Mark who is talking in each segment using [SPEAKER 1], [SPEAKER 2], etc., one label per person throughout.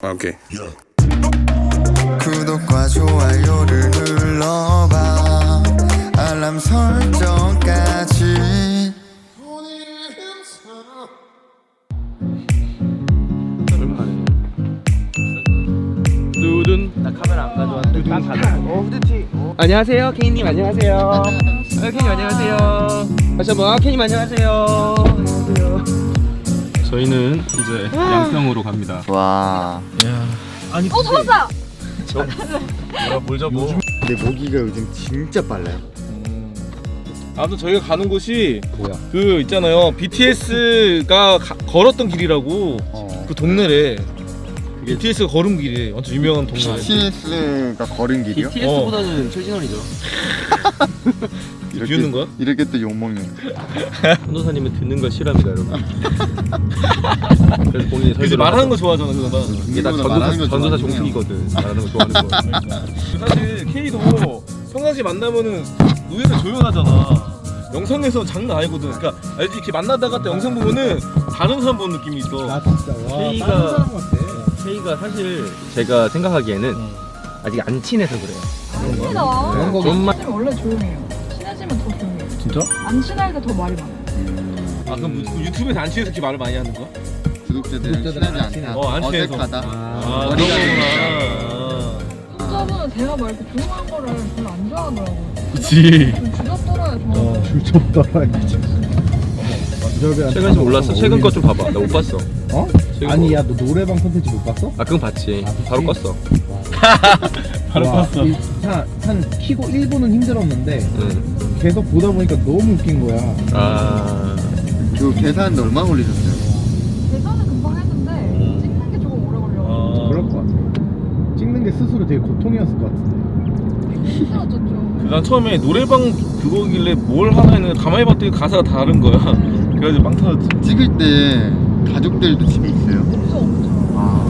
[SPEAKER 1] 아, 오케이.
[SPEAKER 2] 구독과 좋아요를 눌러봐 알람 설정까지?
[SPEAKER 3] 두둔. 나 카메라 안 가져왔는데 딱 가져. 어 후드티. 안녕하세요, 케이님 안녕하세요. 아, 케이님 안녕하세요. 다시 한번 아, 케이님 안녕하세요. 안녕하세요. 저희는 이제 양평으로 갑니다.
[SPEAKER 2] 와
[SPEAKER 3] 아니,
[SPEAKER 4] 어 잡았어요.
[SPEAKER 3] 뭐야 뭘 잡어?
[SPEAKER 2] 근데 모기가 요즘 진짜 빨라요
[SPEAKER 5] 아무튼 저희가 가는 곳이
[SPEAKER 3] 뭐야?
[SPEAKER 5] 그 있잖아요 BTS가 걸었던 길이라고
[SPEAKER 2] 어.
[SPEAKER 5] 그 동네래 BTS가 걸은 길이 완전 유명한 동네
[SPEAKER 2] BTS가 걸은 길이요?
[SPEAKER 3] BTS보다는 최진원이죠.
[SPEAKER 5] 비웃는 거야?
[SPEAKER 2] 이렇게 또 욕먹는
[SPEAKER 3] 한도사님은 듣는 걸 싫어합니다, 여러분. 그래서 본인이
[SPEAKER 5] 그래서
[SPEAKER 3] 설계를
[SPEAKER 5] 말하는. 거 좋아하잖아 그거다
[SPEAKER 3] 이게 다
[SPEAKER 2] 말하는
[SPEAKER 3] 전도사,
[SPEAKER 2] 거
[SPEAKER 3] 전도사. 종특이거든. 말하는 거 좋아하는 거.
[SPEAKER 5] 그 사실 K도 평상시 만나면은 의외로 조용하잖아 영상에서 장난 아니거든 그러니까 알지 이렇게 만나다가 또 영상 보면은 다른 사람 보는 느낌이 있어
[SPEAKER 3] K가 K가 사실 제가 생각하기에는 아직 안 친해서 그래요. 그런 거겠지.
[SPEAKER 4] 친해지면 원래 조용해요.
[SPEAKER 5] 진짜?
[SPEAKER 4] 안때더 말이 많아요.
[SPEAKER 5] 아 그럼 뭐 유튜브에서 안 친해서 이렇게 말을 많이 하는 거야?
[SPEAKER 2] 구독자들이랑 친하지 않다
[SPEAKER 5] 어, 안 친해서.
[SPEAKER 2] 어색하다
[SPEAKER 5] 아
[SPEAKER 2] 머리가
[SPEAKER 4] 대화 막 이렇게 조용한 거를 별로 안 좋아하더라고요.
[SPEAKER 5] 그치
[SPEAKER 4] 좀 주접떨어요,
[SPEAKER 5] 어.
[SPEAKER 4] 저는.
[SPEAKER 3] 최근 좀 올랐어. 최근 거 좀 봐봐. 나 못 봤어.
[SPEAKER 6] 어?
[SPEAKER 3] 최근
[SPEAKER 6] 아니
[SPEAKER 3] 거.
[SPEAKER 6] 야너 노래방 콘텐츠 못 봤어?
[SPEAKER 3] 아 그건 봤지. 바로 껐어.
[SPEAKER 5] 바로
[SPEAKER 6] 와,
[SPEAKER 5] 껐어
[SPEAKER 6] 이- 한, 한 키고 1분은 힘들었는데
[SPEAKER 3] 응.
[SPEAKER 6] 계속 보다 보니까 너무 웃긴 거야
[SPEAKER 3] 아
[SPEAKER 2] 그 계산하는데 얼마 걸리셨어요?
[SPEAKER 4] 계산은 금방 했는데 찍는 게 조금 오래 걸려가지고
[SPEAKER 5] 아,
[SPEAKER 6] 그럴 것 같아 찍는 게 스스로 되게 고통이었을 것 같은데
[SPEAKER 4] 힘들었죠 좀.
[SPEAKER 5] 난 처음에 노래방 그거길래 뭘 하나 했는데 가만히 봤더니 가사가 다른 거야 그래가지고 빵 터졌지
[SPEAKER 2] 찍을 때 가족들도 집에 있어요?
[SPEAKER 4] 없어 없죠.
[SPEAKER 2] 아,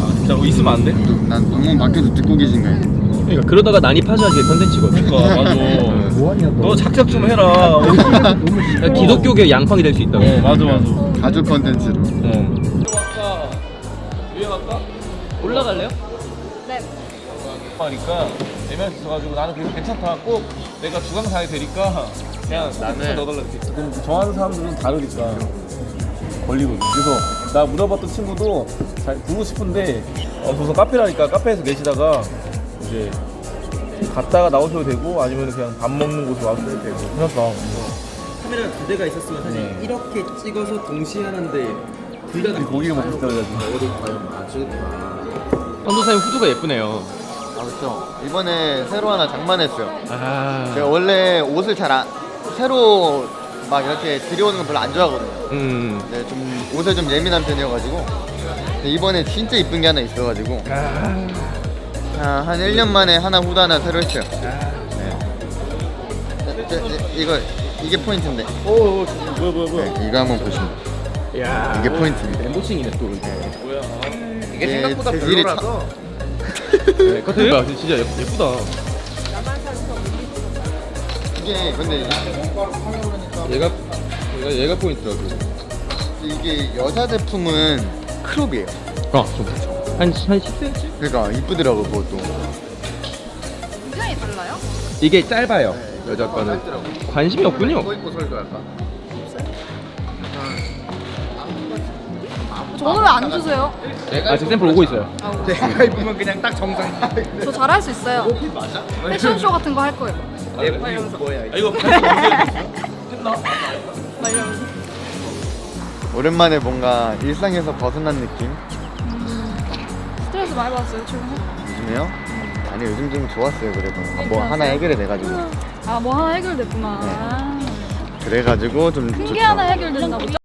[SPEAKER 5] 다아 진짜 뭐 있으면 안 돼?
[SPEAKER 2] 난 방문 밖에서 듣고 계신 거예요
[SPEAKER 3] 그러니까 그러다가 난입하자게 컨텐츠거든.
[SPEAKER 5] 그러니까 맞아.
[SPEAKER 6] 뭐하냐 너.
[SPEAKER 5] 너 작작 좀 해라. 어.
[SPEAKER 3] 그러니까 기독교계 양팡이 될 수 있다고.
[SPEAKER 5] 맞아 맞아.
[SPEAKER 2] 가족 컨텐츠로.
[SPEAKER 5] 어. 유행할까?
[SPEAKER 3] 올라갈래요?
[SPEAKER 4] 네.
[SPEAKER 5] 하니까 수 있어가지고 나는 그래서 괜찮다. 꼭 내가 주강사이 되니까 그냥 나는 넣어달라 이렇게. 그럼 좋아하는 사람들은 다르니까 걸리거든. 그래서 나 물어봤던 친구도 잘 부르고 싶은데 어, 우선 카페라니까 카페에서 계시다가 이제 갔다가 나오셔도 되고 아니면 그냥 밥 먹는 곳에 와셔도 되고. 괜찮다
[SPEAKER 3] 카메라 두 대가 있었으면 사실
[SPEAKER 5] 네.
[SPEAKER 3] 이렇게 찍어서 동시에 하는데 둘 다
[SPEAKER 5] 고기를 먹고 싶다 그래가지고
[SPEAKER 3] 한도사님 후드가 예쁘네요.
[SPEAKER 2] 아 그렇죠. 이번에 새로 하나 장만했어요.
[SPEAKER 3] 아.
[SPEAKER 2] 제가 원래 옷을 잘 안, 새로 막 이렇게 들여오는 건 별로 안 좋아하거든요.
[SPEAKER 3] 음.
[SPEAKER 2] 네, 좀 옷에 좀 예민한 편이어가지고. 근데 이번에 진짜 이쁜 게 하나 있어가지고. 아, 한 1년 만에 하나 후드 하나 새로 했어요 네. 네, 네, 네, 이거 이게 포인트인데
[SPEAKER 5] 오, 오 뭐야 뭐야 뭐야
[SPEAKER 2] 네, 이거 한번 보시면 돼요.
[SPEAKER 3] 야.
[SPEAKER 2] 이게 포인트입니다
[SPEAKER 3] 엠보싱이네 또 이게.
[SPEAKER 5] 뭐야
[SPEAKER 2] 이게 생각보다 별로라서
[SPEAKER 3] 네, 커튼 봐. 진짜 예, 예쁘다.
[SPEAKER 2] 이게 근데
[SPEAKER 3] 얘가 얘가 얘가 포인트라고.
[SPEAKER 2] 이게 여자 제품은 크롭이에요
[SPEAKER 3] 아, 좀 한 한 10cm?
[SPEAKER 2] 그러니까 이쁘더라고 그것도
[SPEAKER 4] 굉장히 달라요?
[SPEAKER 3] 이게 짧아요. 여자 거는 관심이 없군요.
[SPEAKER 2] 뭐 입고 설도 할까?
[SPEAKER 4] 저는 왜 안 주세요?
[SPEAKER 3] 아, 지금 샘플 오고 있어요.
[SPEAKER 2] 내가 입으면 그냥 딱 정상
[SPEAKER 4] 저 잘할 수 있어요.
[SPEAKER 2] 맞아?
[SPEAKER 4] 패션쇼 같은 거 할 거예요.
[SPEAKER 5] 아 이거 반지
[SPEAKER 4] 막 이러면서.
[SPEAKER 2] 오랜만에 뭔가 일상에서 벗어난 느낌?
[SPEAKER 4] 많이 받았어요 최근에.
[SPEAKER 2] 요즘에요? 아니 요즘 좀 좋았어요 그래도 뭐 하나 해결해 내가지고
[SPEAKER 4] 아 뭐 하나 해결됐구나. 아,
[SPEAKER 2] 그래가지고 좀
[SPEAKER 4] 큰
[SPEAKER 2] 좋죠
[SPEAKER 4] 게 하나 해결된다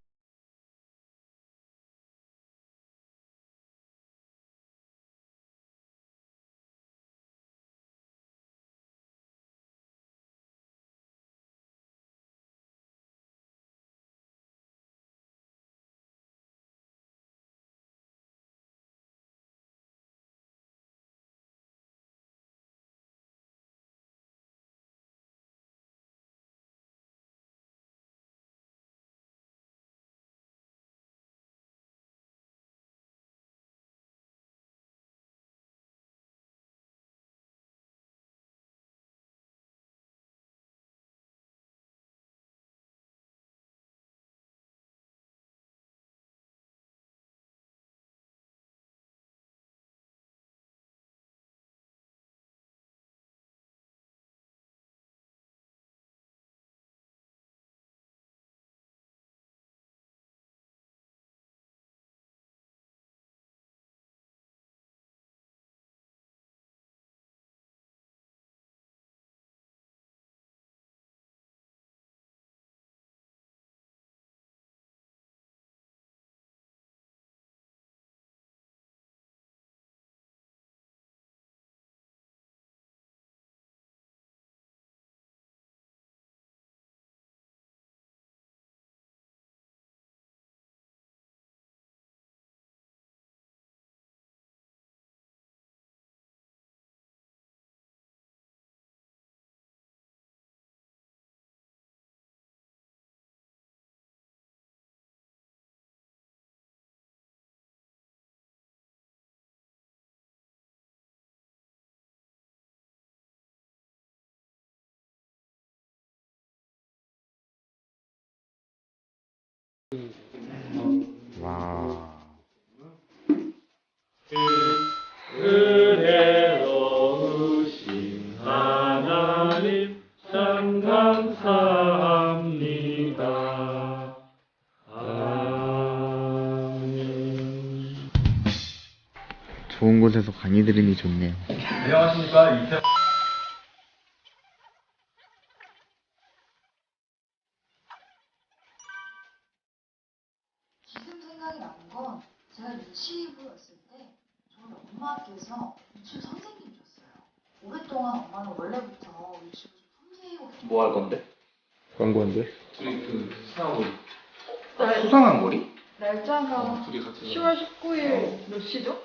[SPEAKER 4] 고.
[SPEAKER 2] 와. 좋은 곳에서 강의 들으니 좋네요.
[SPEAKER 1] 지금 생각이 나는 건 제가 유치부였을 때 저희 엄마께서 유치부 선생님이셨어요. 오랫동안 엄마는 원래부터 유치부 좀 선생이고
[SPEAKER 3] 뭐 할 건데?
[SPEAKER 5] 광고인데?
[SPEAKER 3] 둘이 그 수상한 거
[SPEAKER 2] 수상한 거리?
[SPEAKER 4] 날짜가
[SPEAKER 3] 둘이 같이
[SPEAKER 4] 10월 19일 몇 시죠?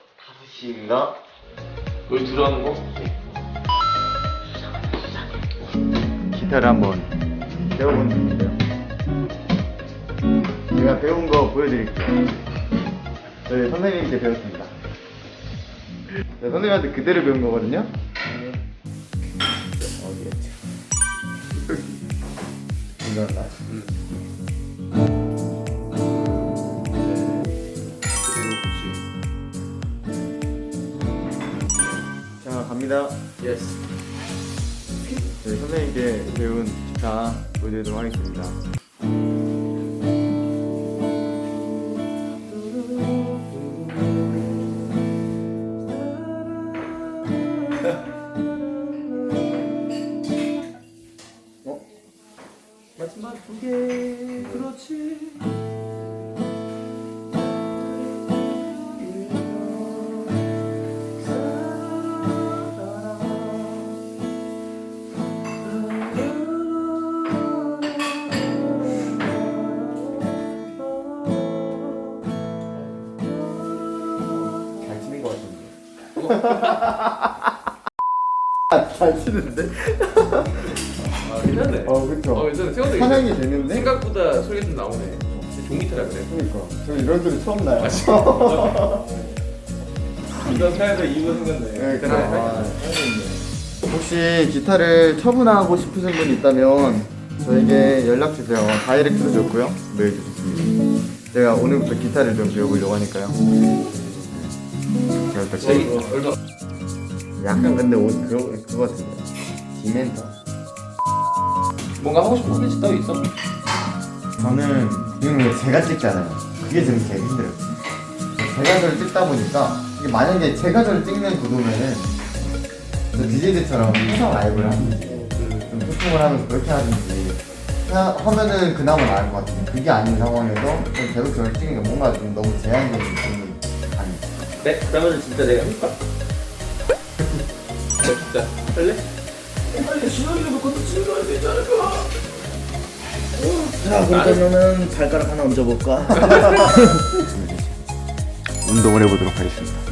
[SPEAKER 2] 5시인가?
[SPEAKER 3] 너희 둘이 하는 거?
[SPEAKER 2] 기타를 한번 배워본 중인데요. 제가 배운 거 보여드릴게요. 저희 선생님께 배웠습니다. 네, 선생님한테 그대로 배운 거거든요. 이건가? 자, 갑니다.
[SPEAKER 3] 예스.
[SPEAKER 2] 저희 선생님께 배운 기타 보여드리도록 하겠습니다. 잘 치는데?
[SPEAKER 3] 아 괜찮네.
[SPEAKER 2] 어, 그쵸.
[SPEAKER 3] 어 괜찮네. 생각보다
[SPEAKER 2] 사냥이 되는데?
[SPEAKER 3] 생각보다 소리가 좀 나오네. 근데 종기타라 그래.
[SPEAKER 2] 그러니까. 저 이런 소리 처음 나요.
[SPEAKER 5] 이거 차에서 이거 생겼네.
[SPEAKER 2] 네. 아, 혹시 기타를 처분하고 싶으신 분 있다면 저에게 연락 주세요. 다이렉트도 좋고요. 메일도 좋습니다. 제가 오늘부터 기타를 좀 배워보려고 하니까요.
[SPEAKER 3] 얼마?
[SPEAKER 2] 약간 근데 옷 그거 그거 같은데. 디멘터.
[SPEAKER 3] 뭔가 하고 싶은 콘텐츠 따로 있어?
[SPEAKER 2] 저는 이거 제가 찍잖아요. 그게 지금 제일 힘들어요. 제가 저를 찍다 보니까 이게 만약에 제가 저를 찍는 구도면은 저 DJ들처럼 항상 라이브를 하든지 좀 소통을 하면서 그렇게 하든지 하- 하면은 그나마 나을 것 같은데 그게 아닌 상황에서 좀 계속 저를 찍는 게 뭔가 좀 너무 제한적인 느낌이.
[SPEAKER 3] 네. 그러면 진짜 내가 해볼까? 네, 진짜 할래? 빨리 신혼이라도 것도 찍어야 되지 않을까?
[SPEAKER 6] 자 그러면은 발가락 하나 얹어볼까?
[SPEAKER 2] 운동을 해보도록 하겠습니다.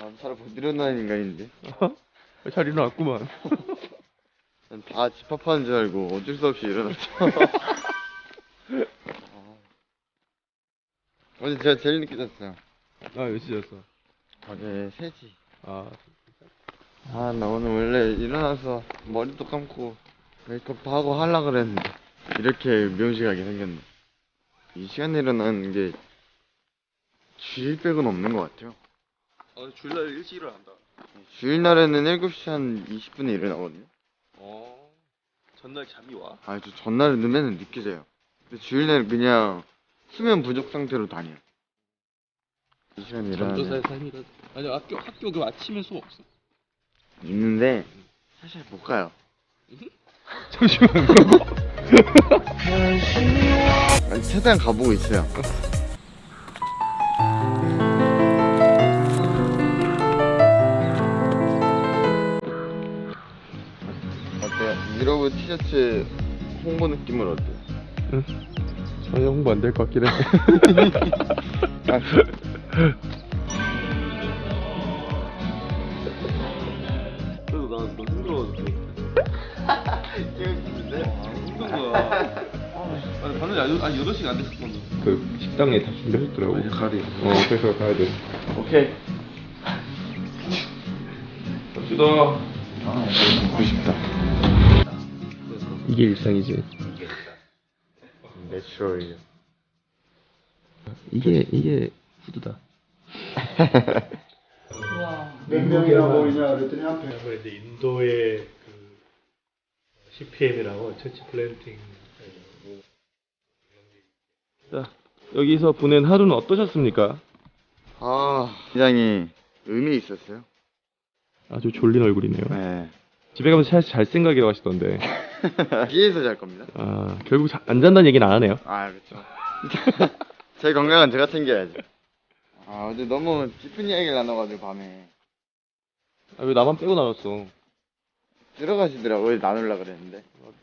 [SPEAKER 2] 난잘못 일어나는 인간인데.
[SPEAKER 3] 잘 일어났구만.
[SPEAKER 2] 난 다 집합하는 줄 알고 어쩔 수 없이 일어났죠. 어제 제가 제일 늦게 잤어요.
[SPEAKER 3] 아 몇 시였어?
[SPEAKER 2] 어제 3시.
[SPEAKER 3] 아
[SPEAKER 2] 아, 나 오늘 원래 일어나서 머리도 감고 메이크업도 하고 하려 그랬는데 이렇게 미용실 가게 생겼네. 이 시간에 일어나는 게 주일 빼고는 없는 것 같아요.
[SPEAKER 3] 아 주일날 일찍 일어난다.
[SPEAKER 2] 주일날에는 7시 한 20분에 일어나거든요.
[SPEAKER 3] 어 전날 잠이 와?
[SPEAKER 2] 아, 저 전날은 맨날 늦게 자요. 근데 주일날은 그냥 수면 부족 상태로 다녀. 이 시간에
[SPEAKER 3] 전도사의
[SPEAKER 2] 일어나면
[SPEAKER 3] 삶이다. 아니 학교 학교 그 아침에 수업 없어?
[SPEAKER 2] 있는데 사실 못 가요.
[SPEAKER 3] 잠시만.
[SPEAKER 2] 아니, 최대한 가보고 있어요. 미러브 티셔츠 홍보 느낌은 어때요?
[SPEAKER 3] 전혀 홍보 안 될 것 같긴 해.
[SPEAKER 5] 그래도 나너 힘들어. 힘든 거야. 아니 반을 아니 아니 8시간 안 됐었거든.
[SPEAKER 3] 그 식당에 다 준비하셨더라고.
[SPEAKER 2] 가리.
[SPEAKER 3] 어 그래서 가야 돼.
[SPEAKER 5] 오케이. 갑시다.
[SPEAKER 2] 아, 보고 싶다.
[SPEAKER 3] 이게 일상이지.
[SPEAKER 2] 내추럴이요.
[SPEAKER 3] 이게 이게 후드다.
[SPEAKER 6] 몇 명이나 모이냐 그랬더니 한 명. 이제 인도의 그 CPM이라고 처치 플랜팅
[SPEAKER 3] 자 여기서 보낸 하루는 어떠셨습니까?
[SPEAKER 2] 아, 굉장히 의미 있었어요.
[SPEAKER 3] 아주 졸린 얼굴이네요.
[SPEAKER 2] 네.
[SPEAKER 3] 집에 가면 잘, 잘 생각이라고 하시던데.
[SPEAKER 2] 뒤에서 잘 겁니다.
[SPEAKER 3] 아 결국 자- 안 잔다는 얘기는 안 하네요.
[SPEAKER 2] 아, 그렇죠. 제 건강은 제가 챙겨야죠. 아, 어제 너무 깊은 이야기를 나눠가지고 밤에
[SPEAKER 3] 아, 왜 나만 빼고 나눴어?
[SPEAKER 2] 들어가시더라고요. 나눌라 그랬는데.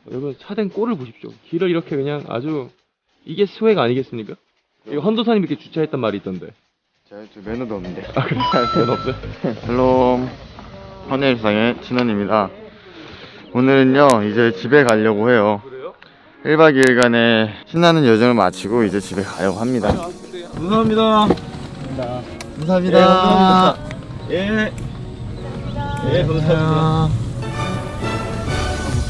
[SPEAKER 3] 여러분 차된 꼴을 보십시오. 길을 이렇게 그냥 아주 이게 스웩 아니겠습니까? 이거 헌도사님 이렇게 주차했단 말이 있던데.
[SPEAKER 2] 제가 저 매너도 없는데.
[SPEAKER 3] 아 그래? 면 없어요?
[SPEAKER 2] 헬로 헌일상의 진원입니다. 오늘은요 이제 집에 가려고 해요. 1박 2일간의 신나는 여정을 마치고 이제 집에 가려고 합니다.
[SPEAKER 5] 감사합니다.
[SPEAKER 2] 감사합니다.
[SPEAKER 5] 예. 예, 감사합니다.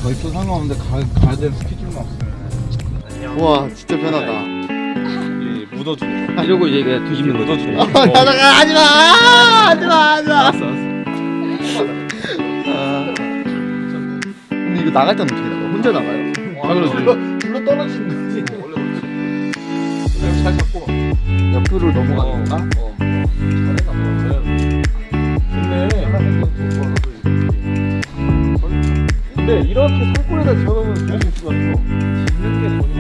[SPEAKER 6] 더 있어 상관없는데 가, 가야 될 스케줄만 없으면
[SPEAKER 2] 우와 진짜 편하다.
[SPEAKER 5] 예, 묻어주네.
[SPEAKER 3] 이러고 이제 그냥 뒤집는 거죠.
[SPEAKER 2] 나가 하지마 하지마 하지마.
[SPEAKER 5] 알았어, 알았어.
[SPEAKER 2] 근데 이거 나갈 때는 어떻게 나가? 혼자 나가요?
[SPEAKER 3] 아 그러지.
[SPEAKER 6] 불러 떨어지는 거지
[SPEAKER 5] 원래 그렇지. 내가 잘 잡고.
[SPEAKER 2] 옆으로 넘어가는 건가?
[SPEAKER 5] 어. 잘했다, 뭐. 잘했네. 근데 이렇게 산골에다 지어놓으면 좋을 수 있을 것 같아. 짓는 게 돈이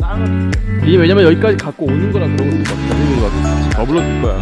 [SPEAKER 5] 많아. 땅은
[SPEAKER 3] 이게 왜냐면 여기까지 갖고 오는 거랑 그런 것도 막 다른 거 같아. 더 불러줄 거야.